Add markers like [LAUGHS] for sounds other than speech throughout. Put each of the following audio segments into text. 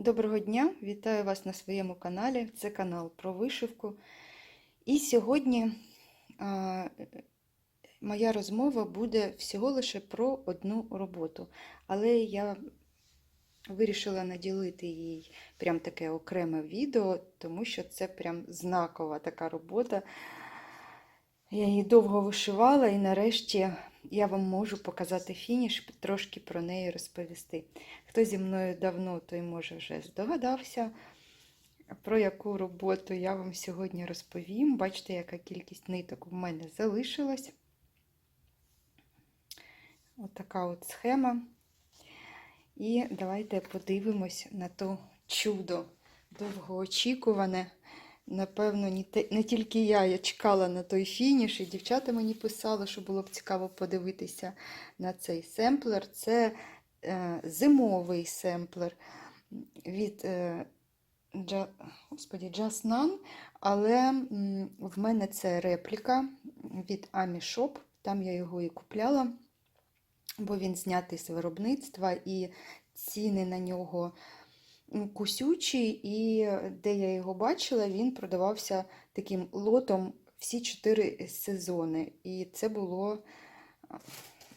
Доброго дня! Вітаю вас на своєму каналі. Це канал про вишивку. І сьогодні а, моя розмова буде всього лише про одну роботу. Але я вирішила наділити їй прям таке окреме відео, тому що це прям знакова така робота. Я її довго вишивала, і нарешті я вам можу показати фініш, трошки про неї розповісти. Хто зі мною давно, той може вже здогадався, про яку роботу я вам сьогодні розповім. Бачите, яка кількість ниток в мене залишилась. Отака от схема. І давайте подивимось на то чудо довгоочікуване. Напевно, не, тільки я, я чекала на той фініш, і дівчата мені писали, що було б цікаво подивитися на цей семплер. Це е, зимовий семплер від е, Джа, господі, None, але м, в мене це репліка від Ami Shop, там я його і купляла, бо він знятий з виробництва, і ціни на нього кусючий, і де я його бачила, він продавався таким лотом всі чотири сезони. І це було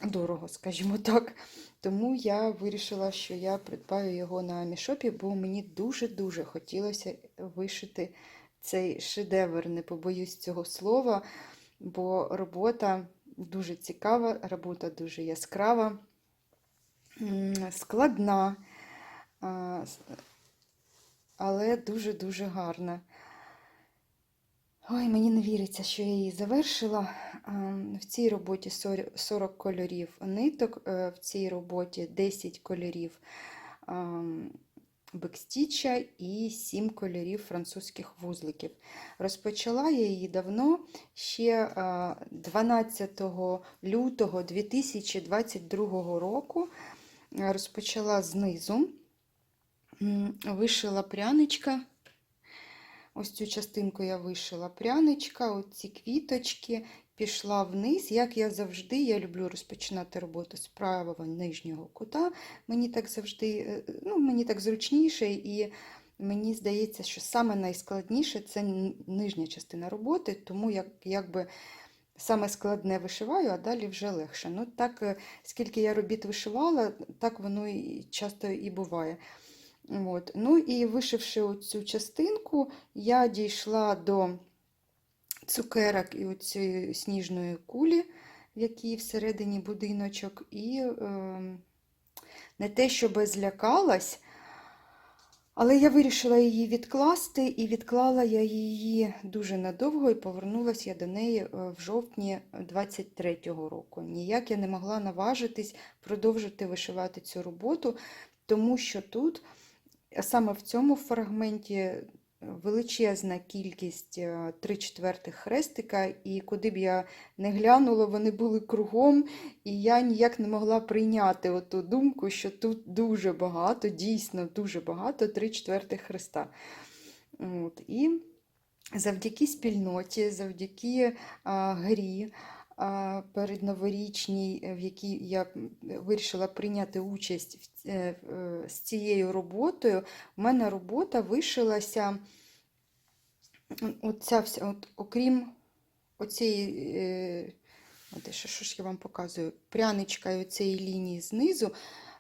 дорого, скажімо так. Тому я вирішила, що я придбаю його на Амішопі, бо мені дуже-дуже хотілося вишити цей шедевр, не побоюсь цього слова, бо робота дуже цікава, робота дуже яскрава, складна але дуже-дуже гарна. Ой, мені не віриться, що я її завершила. В цій роботі 40 кольорів ниток, е, в цій роботі 10 кольорів бекстіча і 7 кольорів французьких вузликів. Розпочала я її давно, ще 12 лютого 2022 року. Розпочала знизу вишила пряничка. Ось цю частинку я вишила пряничка, оці квіточки, пішла вниз. Як я завжди, я люблю розпочинати роботу з правого нижнього кута. Мені так завжди, е, ну, мені так зручніше, і мені здається, що саме найскладніше це нижня частина роботи, тому як, якби. Саме складне вишиваю, а далі вже легше. Ну, так, е, Скільки я робіт вишивала, так воно і часто і буває. От. Ну і вишивши цю частинку, я дійшла до цукерок і цієї сніжної кулі, в якій всередині будиночок, і е, не те, щоб злякалась, але я вирішила її відкласти, і відклала я її дуже надовго, і повернулася я до неї е, в жовтні 23-го року. Ніяк я не могла наважитись продовжити вишивати цю роботу, тому що тут. Саме в цьому фрагменті величезна кількість 3 е, четвертих хрестика, і куди б я не глянула, вони були кругом, і я ніяк не могла прийняти оту думку, що тут дуже багато, дійсно дуже багато 3 четвертих хреста. От, І завдяки спільноті, завдяки а, грі передноворічній, е, в якій я вирішила прийняти участь е, е, з цією роботою, у мене робота вишилася, оця вся, от, окрім оцієї, що, що ж я вам показую, пряничка і оцієї лінії знизу,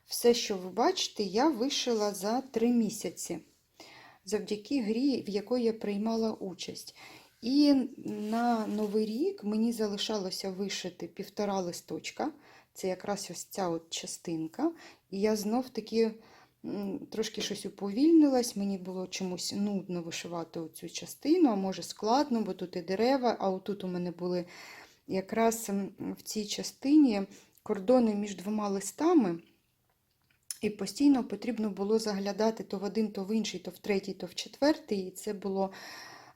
все, що ви бачите, я вишила за три місяці. Завдяки грі, в якої я приймала участь. І на Новий рік мені залишалося вишити півтора листочка. Це якраз ось ця от частинка. І я знов таки трошки щось уповільнилась, мені було чомусь нудно вишивати оцю частину, а може складно, бо тут і дерева, а отут у мене були якраз в цій частині кордони між двома листами. І постійно потрібно було заглядати то в один, то в інший, то в третій, то в четвертий. І це було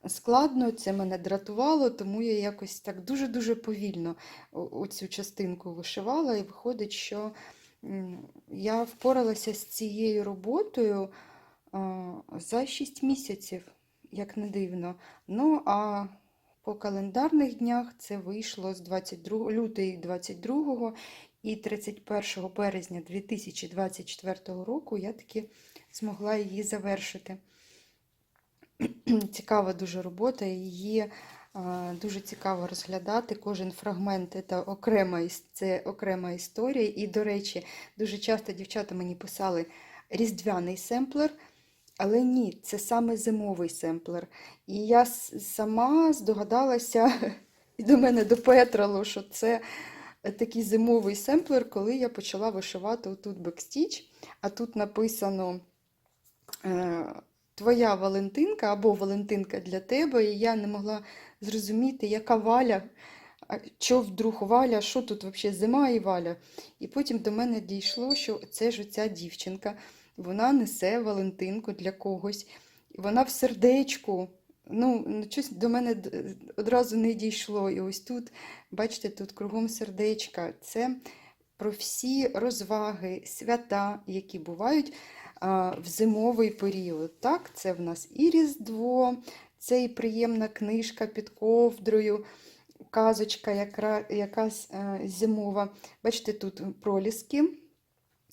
складно, це мене дратувало, тому я якось так дуже-дуже повільно цю частинку вишивала, і виходить, що я впоралася з цією роботою за 6 місяців, як не дивно. Ну, а по календарних днях це вийшло з 22 лютий 22-го, І 31 березня 2024 року я таки змогла її завершити. [CLEARS THROAT] Цікава дуже робота, її дуже цікаво розглядати. Кожен фрагмент це окрема, це окрема історія. І, до речі, дуже часто дівчата мені писали різдвяний семплер, але ні, це саме зимовий семплер. І я сама здогадалася, [LAUGHS] і до мене допетрало, що це такий зимовий семплер, коли я почала вишивати отут бекстіч, а тут написано. Твоя Валентинка або Валентинка для тебе, і я не могла зрозуміти, яка Валя, що вдруг Валя, що тут взагалі зима і Валя. І потім до мене дійшло, що це ж оця дівчинка, вона несе Валентинку для когось, вона в сердечку. Ну, щось до мене одразу не дійшло. І ось тут, бачите, тут кругом сердечка. Це про всі розваги, свята, які бувають в зимовий період. Так, це в нас і Різдво, це і приємна книжка під ковдрою, казочка якра, якась е, зимова. Бачите, тут проліски.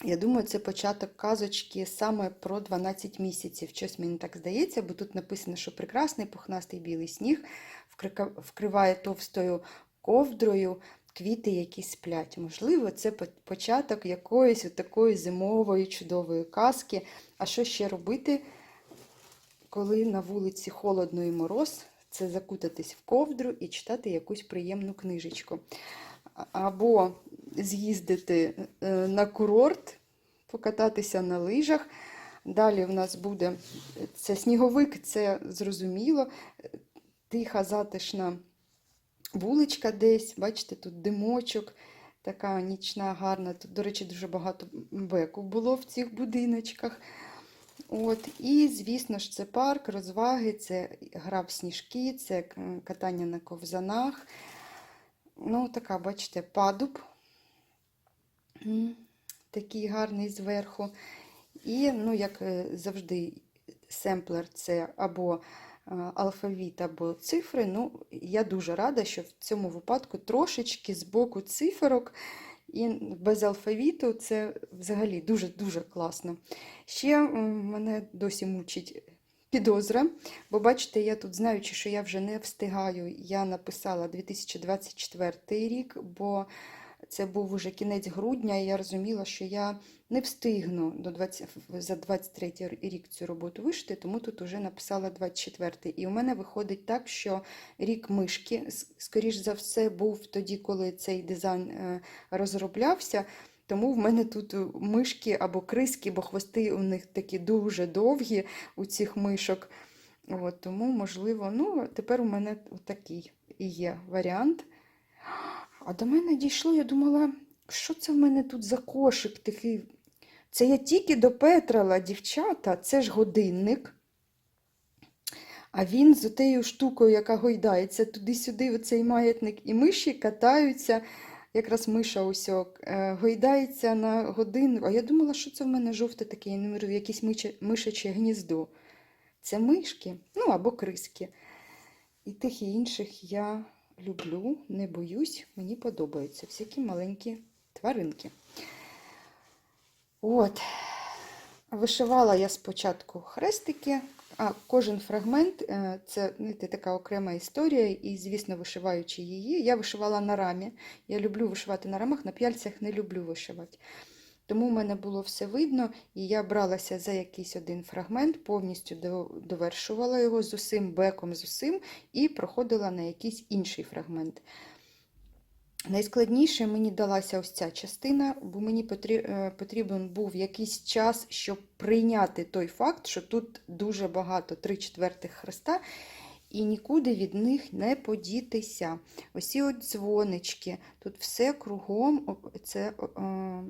Я думаю, це початок казочки саме про 12 місяців. Щось мені так здається, бо тут написано, що прекрасний пухнастий білий сніг вкриває товстою ковдрою квіти, які сплять. Можливо, це початок якоїсь такої зимової чудової казки. А що ще робити, коли на вулиці холодно і мороз? Це закутатись в ковдру і читати якусь приємну книжечку. Або з'їздити е, на курорт, покататися на лижах. Далі в нас буде це сніговик, це зрозуміло, тиха, затишна вуличка десь. Бачите, тут димочок, така нічна, гарна. Тут, до речі, дуже багато беку було в цих будиночках. От, і, звісно ж, це парк, розваги, це гра в сніжки, це катання на ковзанах. Ну, така, бачите, падуб. Такий гарний зверху. І, ну, як е, завжди, семплер це або алфавіт, або цифри. Ну, я дуже рада, що в цьому випадку трошечки з боку циферок і без алфавіту це взагалі дуже-дуже класно. Ще мене досі мучить підозра, бо бачите, я тут, знаючи, що я вже не встигаю, я написала 2024 рік, бо це був уже кінець грудня, і я розуміла, що я не встигну до 20, за 23 рік цю роботу вишити, тому тут вже написала 24. І у мене виходить так, що рік мишки, скоріш за все, був тоді, коли цей дизайн е, розроблявся. Тому в мене тут е, мишки або криски, бо хвости у них такі дуже довгі у цих мишок. От, тому, можливо, ну, тепер у мене такий і є варіант. А до мене дійшло, я думала, що це в мене тут за кошик такий? Це я тільки допетрала, дівчата, це ж годинник. А він з отею штукою, яка гойдається туди-сюди, оцей маятник, і миші катаються, якраз миша ось е, гойдається на годинник. А я думала, що це в мене жовте таке, я не мірю, якесь мишаче гніздо. Це мишки, ну або криски. І тих і інших я люблю, не боюсь, мені подобаються всякі маленькі тваринки. От. Вишивала я спочатку хрестики, а кожен фрагмент е, це знаєте, така окрема історія, і, звісно, вишиваючи її, я вишивала на рамі. Я люблю вишивати на рамах, на п'яльцях не люблю вишивати. Тому в мене було все видно, і я бралася за якийсь один фрагмент, повністю довершувала його з усім беком, з усім, і проходила на якийсь інший фрагмент. Найскладніше мені далася ось ця частина, бо мені е, потрібен був якийсь час, щоб прийняти той факт, що тут дуже багато три четвертих хреста, і нікуди від них не подітися. Ось ці от дзвонички, тут все кругом це о, о,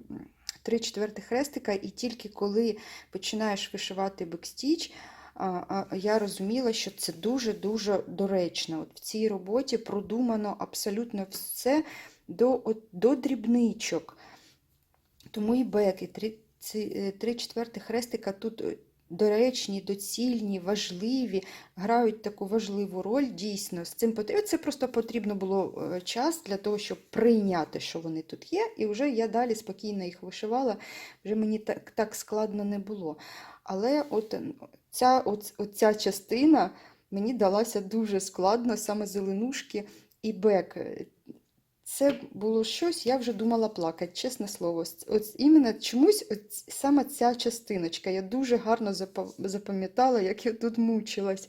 три четвертих хрестика, і тільки коли починаєш вишивати бекстіч, я розуміла, що це дуже-дуже доречно. От в цій роботі продумано абсолютно все до, от, до дрібничок. Тому і бек, і три, ці, е, три четвертих хрестика тут е, доречні, доцільні, важливі, грають таку важливу роль. Дійсно, з цим потрібно. Це просто потрібно було е, час для того, щоб прийняти, що вони тут є, і вже я далі спокійно їх вишивала, вже мені так, так складно не було. Але от ця, от, от ця частина мені далася дуже складно, саме зеленушки і бек. Це було щось, я вже думала плакати, чесне слово. От іменно чомусь от саме ця частиночка. Я дуже гарно запам'ятала, як я тут мучилась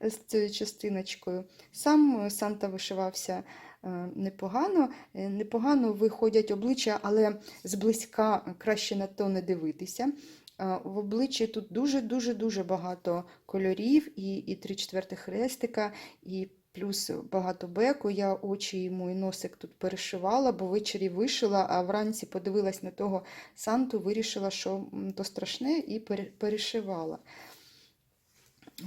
з цією частиночкою. Сам Санта вишивався е, непогано. Е, Непогано виходять обличчя, але зблизька краще на то не дивитися. Е, В обличчі тут дуже-дуже-дуже багато кольорів, і, і три четвертих хрестика, і плюс багато беку. Я очі йому і носик тут перешивала, бо ввечері вишила, а вранці подивилась на того Санту, вирішила, що то страшне, і перешивала.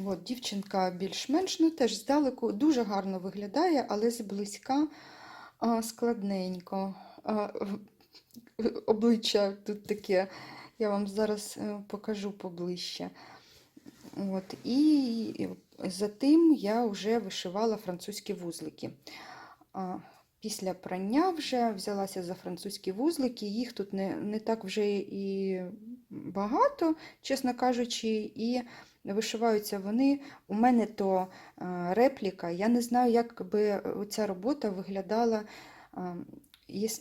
От, дівчинка більш-менш, ну теж здалеку дуже гарно виглядає, але зблизька складненько. Обличчя тут таке, я вам зараз е, покажу поближче. От, і за тим я вже вишивала французькі вузлики. Після прання вже взялася за французькі вузлики, їх тут не, не так вже і багато, чесно кажучи, і вишиваються вони. У мене то репліка. Я не знаю, як би ця робота виглядала,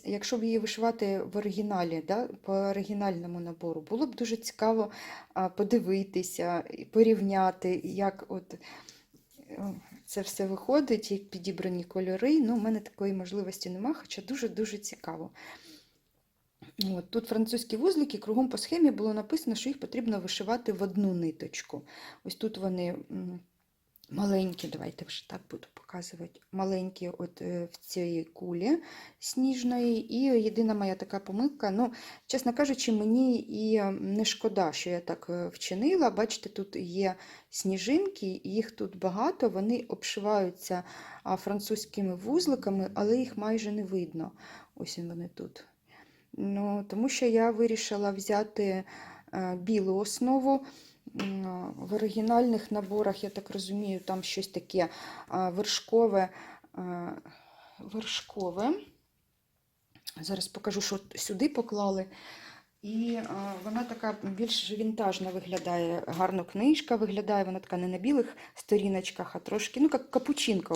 якщо б її вишивати в оригіналі, да, по оригінальному набору. Було б дуже цікаво подивитися, і порівняти, як от е, це все виходить, як підібрані кольори. Ну, у мене такої можливості немає, хоча дуже-дуже цікаво. От, тут французькі вузлики, кругом по схемі було написано, що їх потрібно вишивати в одну ниточку. Ось тут вони маленькі, давайте вже так буду показувати. Маленькі от е, в цій кулі сніжної. І єдина моя така помилка. Ну, чесно кажучи, мені і не шкода, що я так е, вчинила. Бачите, тут є сніжинки, їх тут багато, вони обшиваються французькими вузликами, але їх майже не видно. Ось вони тут. Ну, тому що я вирішила взяти е, білу основу. В оригінальних наборах, я так розумію, там щось таке вершкове. вершкове. Зараз покажу, що сюди поклали. І а, вона така більш вінтажна виглядає, гарно книжка виглядає, вона така не на білих сторіночках, а трошки, ну, як капучинка,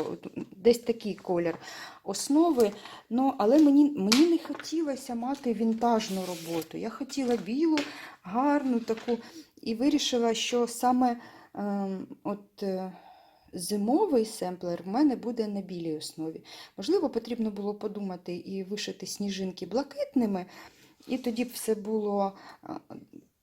десь такий колір основи. Ну, але мені, мені не хотілося мати вінтажну роботу. Я хотіла білу, гарну таку, і вирішила, що саме ем, от, е, зимовий семплер в мене буде на білій основі. Можливо, потрібно було подумати і вишити сніжинки блакитними, і тоді б все було.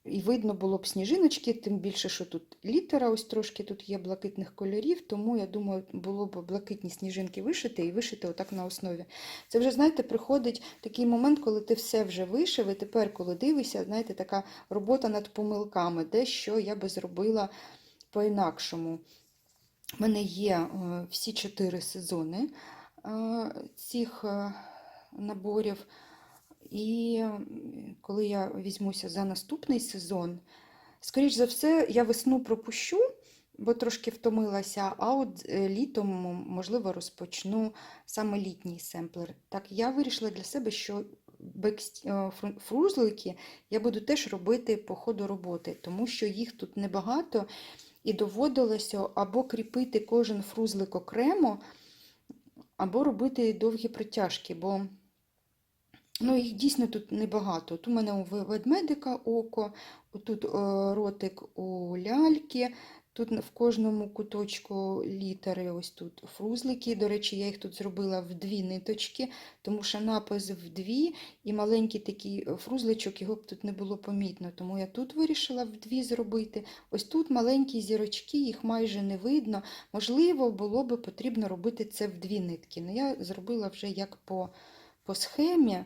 І видно було б сніжиночки, тим більше, що тут літера, ось трошки тут є блакитних кольорів, тому я думаю, було б блакитні сніжинки вишити і вишити отак на основі. Це вже, знаєте, приходить такий момент, коли ти все вже вишив, і тепер, коли дивишся, знаєте, така робота над помилками, де що я би зробила по-інакшому. У мене є е, всі чотири сезони е, цих е, наборів. І коли я візьмуся за наступний сезон, скоріш за все, я весну пропущу, бо трошки втомилася, а от е, літом, можливо, розпочну саме літній семплер. Так, я вирішила для себе, що е, фрузлики я буду теж робити по ходу роботи, тому що їх тут небагато, і доводилося або кріпити кожен фрузлик окремо, або робити довгі протяжки, бо Ну, їх дійсно тут небагато. От у мене у ведмедика око, тут е, ротик у ляльки, тут в кожному куточку літери, ось тут фрузлики. До речі, я їх тут зробила в дві ниточки, тому що напис в дві, і маленький такий е, фрузличок, його б тут не було помітно. Тому я тут вирішила в дві зробити. Ось тут маленькі зірочки, їх майже не видно. Можливо, було би потрібно робити це в дві нитки. Ну, я зробила вже як по, по схемі.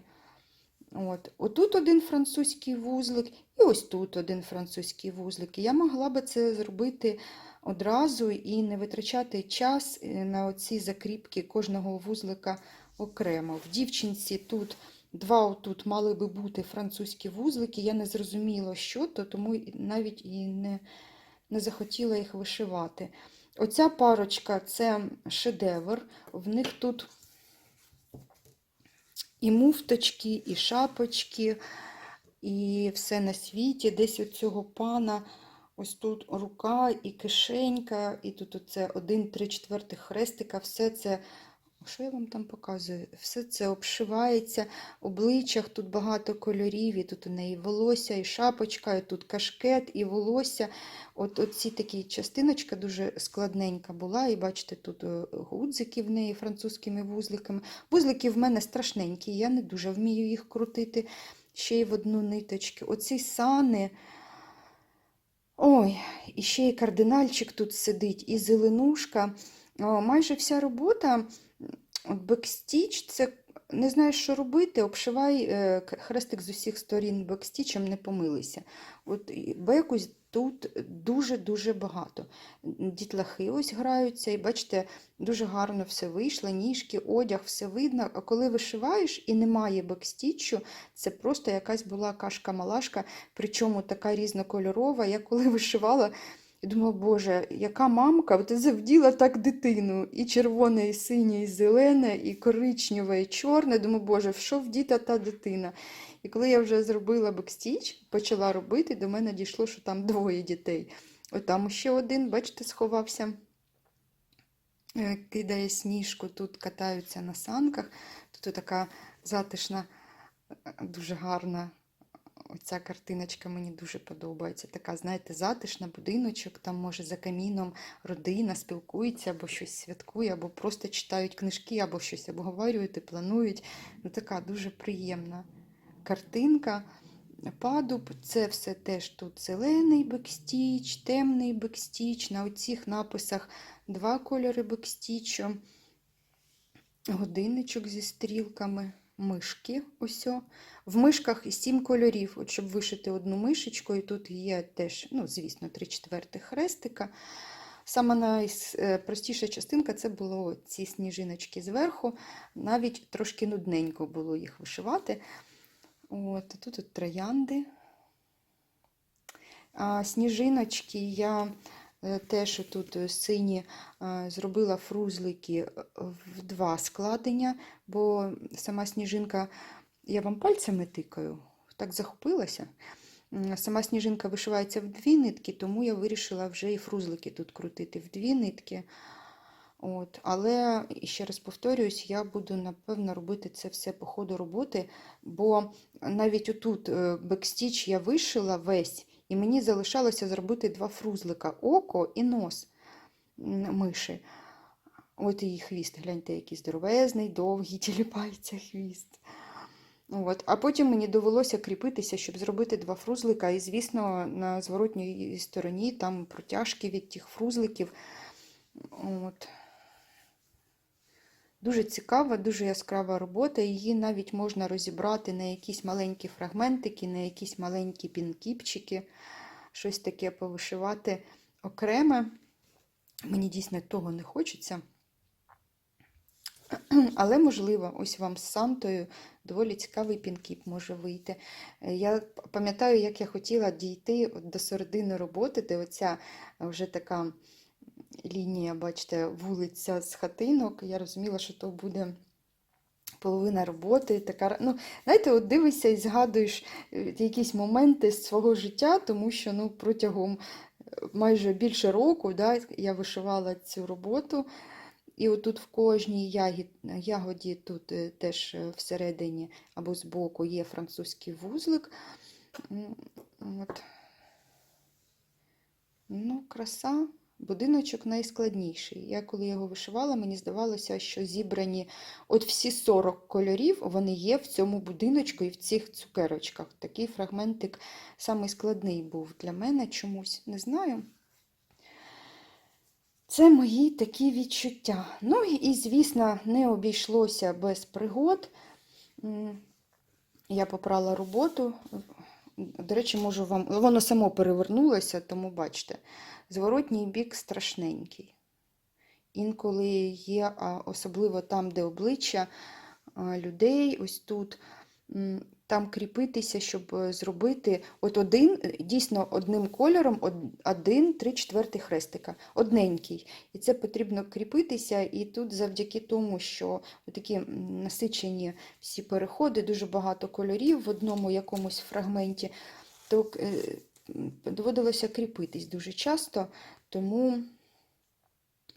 От. Отут один французький вузлик, і ось тут один французький вузлик. І я могла би це зробити одразу і не витрачати час е, на оці закріпки кожного вузлика окремо. В дівчинці тут Два отут мали би бути французькі вузлики. Я не зрозуміла, що то, тому навіть і не, не захотіла їх вишивати. Оця парочка це шедевр. В них тут і муфточки, і шапочки, і все на світі. Десь у цього пана ось тут рука і кишенька, і тут оце один, три четвертих хрестика. Все це, що я вам там показую? Все це обшивається. Обличчях тут багато кольорів, і тут у неї волосся, і шапочка, і тут кашкет, і волосся. От оці такі частиночка дуже складненька була. І бачите, тут е, гудзики в неї французькими вузликами. Вузлики в мене страшненькі, я не дуже вмію їх крутити ще й в одну ниточку. Оці сани. Ой, і ще й кардинальчик тут сидить, і зеленушка. Майже вся робота, бекстіч, це не знаєш, що робити, обшивай е, хрестик з усіх сторін бекстічем, не помилися. От беку тут дуже-дуже багато. Дітлахи ось граються, і бачите, дуже гарно все вийшло, ніжки, одяг, все видно. А коли вишиваєш і немає бекстічу, це просто якась була кашка-малашка, причому така різнокольорова. Я коли [LAUGHS] вишивала, я думала, боже, яка мамка, от завділа так дитину. І червоне, і синє, і зелене, і коричневе, і чорне. Думаю, боже, в що вдіта та дитина? І коли я вже зробила бекстіч, почала робити, до мене дійшло, що там двоє дітей. От там ще один, бачите, сховався, е, кидає сніжку, тут катаються на санках. Тут така затишна, е, дуже гарна. Оця картиночка мені дуже подобається. Така, знаєте, затишна будиночок, там, може, за каміном родина спілкується, або щось святкує, або просто читають книжки, або щось обговорюють і планують. Ну, така дуже приємна картинка. Падуб, це все теж тут зелений бекстіч, темний бекстіч. На оцих написах два кольори бекстічу, годинничок зі стрілками, мишки. ось. В мишках сім кольорів, от щоб вишити одну мишечку, і тут є теж, ну, звісно, три четвертих хрестика. Сама найпростіша частинка це було ці сніжиночки зверху. Навіть трошки нудненько було їх вишивати. От, тут от троянди. А, сніжиночки я е, теж тут е, сині е, зробила фрузлики в два складення, бо сама сніжинка, я вам пальцями тикаю, так захопилася. Сама сніжинка вишивається в дві нитки, тому я вирішила вже і фрузлики тут крутити в дві нитки. От. Але ще раз повторююсь, я буду напевно робити це все по ходу роботи, бо навіть отут бекстіч я вишила весь, і мені залишалося зробити два фрузлика око і нос миші. От її хвіст, гляньте, який здоровезний, довгий, [LAUGHS] тіліпається хвіст. От. А потім мені довелося кріпитися, щоб зробити два фрузлика. І, звісно, на зворотній стороні там протяжки від тих фрузликів. От. Дуже цікава, дуже яскрава робота. Її навіть можна розібрати на якісь маленькі фрагментики, на якісь маленькі пінкіпчики, щось таке повишивати окреме. Мені дійсно того не хочеться. [CLEARS THROAT] Але, можливо, ось вам з Сантою доволі цікавий пінкіп може вийти. Е, Я пам'ятаю, як я хотіла дійти до середини роботи, де оця вже така лінія, бачите, вулиця з хатинок. Я розуміла, що то буде половина роботи. Така, ну, знаєте, от дивишся і згадуєш е, якісь моменти з свого життя, тому що ну, протягом е, майже більше року да, я вишивала цю роботу. І отут в кожній ягоді, тут е, теж всередині або збоку є французький вузлик. От. Ну, краса. Будиночок найскладніший. Я коли його вишивала, мені здавалося, що зібрані от всі 40 кольорів, вони є в цьому будиночку і в цих цукерочках. Такий фрагментик самий складний був для мене чомусь, не знаю. Це мої такі відчуття. Ну і, звісно, не обійшлося без пригод. Я попрала роботу. До речі, можу вам. Воно само перевернулося, тому бачите, зворотній бік страшненький. Інколи є, особливо там, де обличчя людей, ось тут там кріпитися, щоб е, зробити от один, е, дійсно одним кольором, один, три четвертих хрестика, одненький. І це потрібно кріпитися, і тут завдяки тому, що такі насичені всі переходи, дуже багато кольорів в одному якомусь фрагменті, то е, доводилося кріпитись дуже часто, тому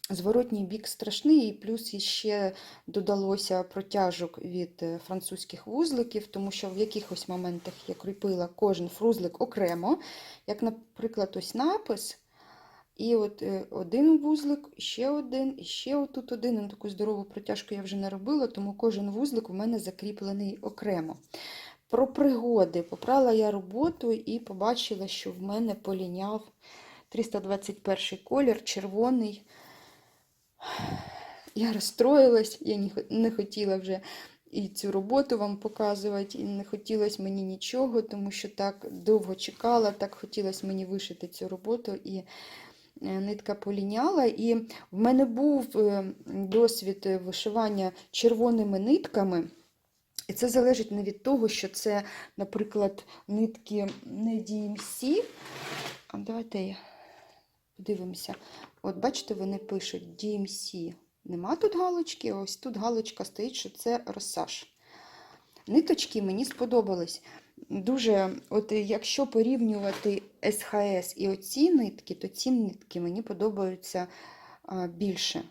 зворотній бік страшний, і плюс іще додалося протяжок від е, французьких вузликів, тому що в якихось моментах я кріпила кожен фрузлик окремо, як, наприклад, ось напис. І от е, один вузлик, ще один, і ще отут один. Ну, таку здорову протяжку я вже не робила, тому кожен вузлик у мене закріплений окремо. Про пригоди. Попрала я роботу і побачила, що в мене поліняв 321 колір, червоний. Я розстроїлась, я не хотіла вже і цю роботу вам показувати, і не хотілося мені нічого, тому що так довго чекала, так хотілося мені вишити цю роботу, і е, нитка поліняла. І в мене був е, досвід е, вишивання червоними нитками. І це залежить не від того, що це, наприклад, нитки не DMC. Давайте подивимося. От бачите, вони пишуть DMC. Нема тут галочки, ось тут галочка стоїть, що це розсаж. Ниточки мені сподобались. Дуже, от якщо порівнювати СХС і оці нитки, то ці нитки мені подобаються більше.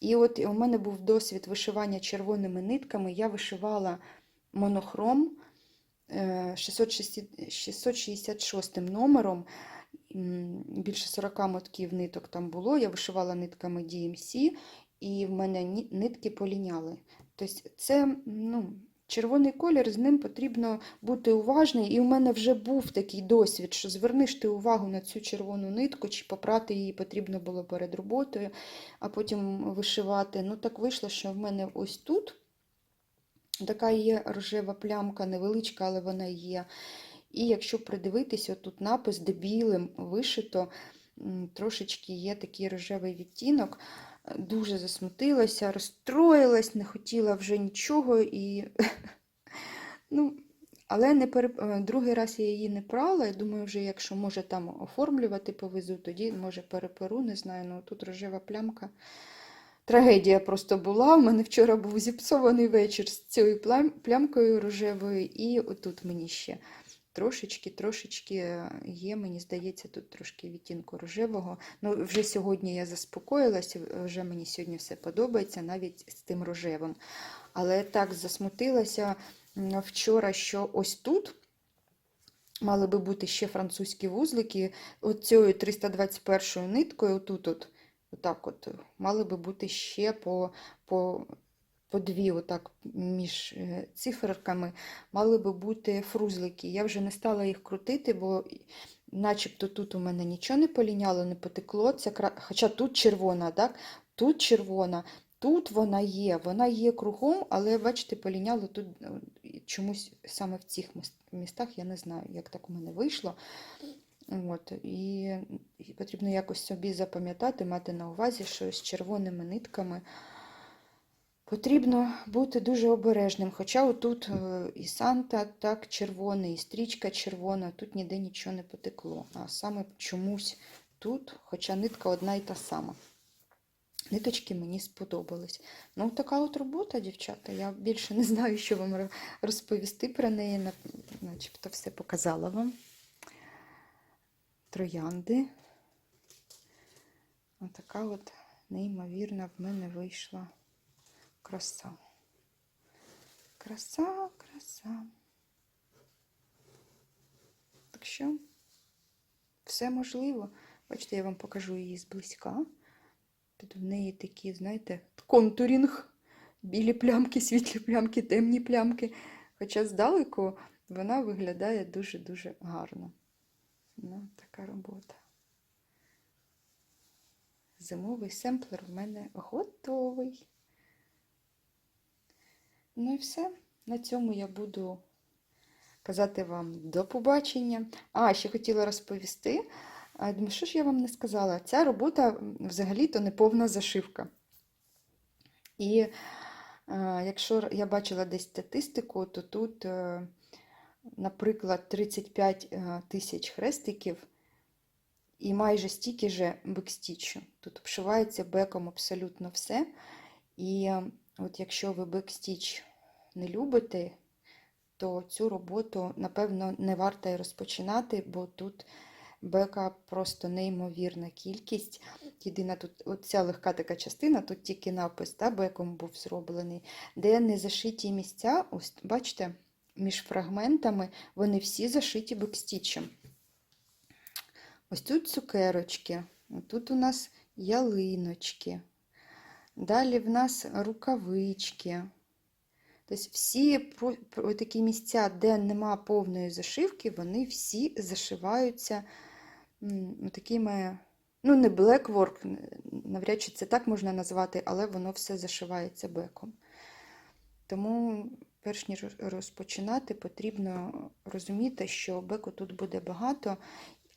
І от у мене був досвід вишивання червоними нитками. Я вишивала монохром е, 660 666 номером. Більше 40 мотків ниток там було. Я вишивала нитками DMC, і в мене нитки поліняли. Тобто це ну, червоний колір, з ним потрібно бути уважний. І у мене вже був такий досвід, що звернеш ти увагу на цю червону нитку, чи попрати її потрібно було перед роботою, а потім вишивати. Ну так вийшло, що в мене ось тут така є рожева плямка, невеличка, але вона є. І якщо придивитися, тут напис, де білим вишито, трошечки є такий рожевий відтінок. Дуже засмутилася, розстроїлась, не хотіла вже нічого. І... [LAUGHS] ну, але не пере... е, другий раз я її не прала. Я думаю, вже якщо може там оформлювати повезу, тоді може переперу, не знаю. Ну тут рожева плямка. Трагедія просто була. У мене вчора був зіпсований вечір з цією плям- плямкою рожевою, і отут мені ще трошечки, трошечки є, мені здається, тут трошки відтінку рожевого. Ну, вже сьогодні я заспокоїлася, вже мені сьогодні все подобається, навіть з тим рожевим. Але так засмутилася вчора, що ось тут. Мали би бути ще французькі вузлики. Оцією 321 ниткою, отут, от, отак от, мали би бути ще по, по, по дві, отак між е, циферками, мали би бути фрузлики. Я вже не стала їх крутити, бо начебто тут у мене нічого не поліняло, не потекло. Це, кра- хоча тут червона, так? тут червона, тут вона є, вона є кругом, але бачите, поліняло тут е, чомусь саме в цих містах, я не знаю, як так у мене вийшло. От, і, і потрібно якось собі запам'ятати, мати на увазі, що з червоними нитками потрібно бути дуже обережним. Хоча отут е, і Санта так червоний, і стрічка червона, тут ніде нічого не потекло. А саме чомусь тут, хоча нитка одна і та сама. Ниточки мені сподобались. Ну, така от робота, дівчата. Я більше не знаю, що вам розповісти про неї. Начебто все показала вам. Троянди. Отака от неймовірна в мене вийшла краса. Краса, краса. Так що все можливо. Бачите, я вам покажу її зблизька. Тут в неї такі, знаєте, контурінг. Білі плямки, світлі плямки, темні плямки. Хоча здалеку вона виглядає дуже-дуже гарно. Ну, така робота. Зимовий семплер в мене готовий. Ну і все. На цьому я буду казати вам до побачення. А, ще хотіла розповісти. Думаю, що ж я вам не сказала? Ця робота взагалі-то не повна зашивка. І Е, Якщо я бачила десь статистику, то тут, е, наприклад, 35 е, тисяч хрестиків і майже стільки же бекстічу. Тут обшивається беком абсолютно все. І от якщо ви бекстіч не любите, то цю роботу, напевно, не варто і розпочинати, бо тут бека просто неймовірна кількість. Єдина тут оця легка така частина, тут тільки напис та, беком був зроблений, де не зашиті місця, ось бачите, між фрагментами вони всі зашиті бекстічем. Ось тут цукерочки, тут у нас ялиночки. Далі в нас рукавички. Тобто всі такі місця, де нема повної зашивки, вони всі зашиваються такими, ну, не блекворк, навряд чи це так можна назвати, але воно все зашивається беком. Тому, перш ніж розпочинати, потрібно розуміти, що беку тут буде багато,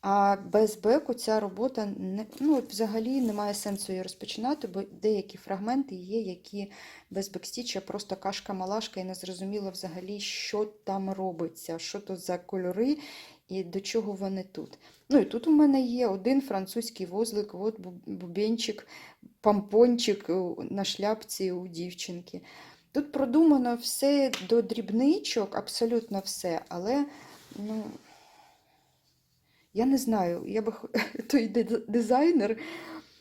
а без беку ця робота не, ну, взагалі немає сенсу її розпочинати, бо деякі фрагменти є, які без бекстіча просто кашка-малашка і не зрозуміло взагалі, що там робиться, що то за кольори і до чого вони тут. Ну і тут у мене є один французький вузлик, от бубенчик, помпончик у- на шляпці у дівчинки. Тут продумано все до дрібничок, абсолютно все, але ну, я не знаю, я би [LAUGHS] той дизайнер,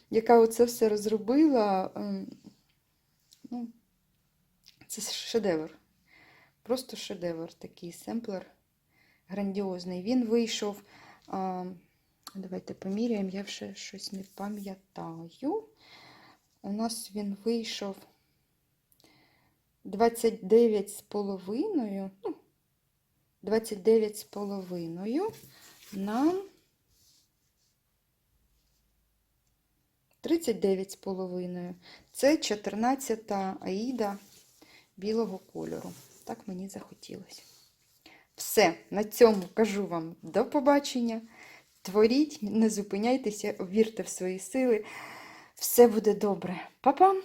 яка оце все розробила, ем, ну, це шедевр. Просто шедевр такий семплер грандіозний. Він вийшов. А, давайте поміряємо, я вже щось не пам'ятаю. У нас він вийшов 29 з половиною. Ну, 29 з половиною на 39 з половиною. Це 14 аїда білого кольору. Так мені захотілося. Все, на цьому кажу вам до побачення. Творіть, не зупиняйтеся, вірте в свої сили. Все буде добре. Па-па!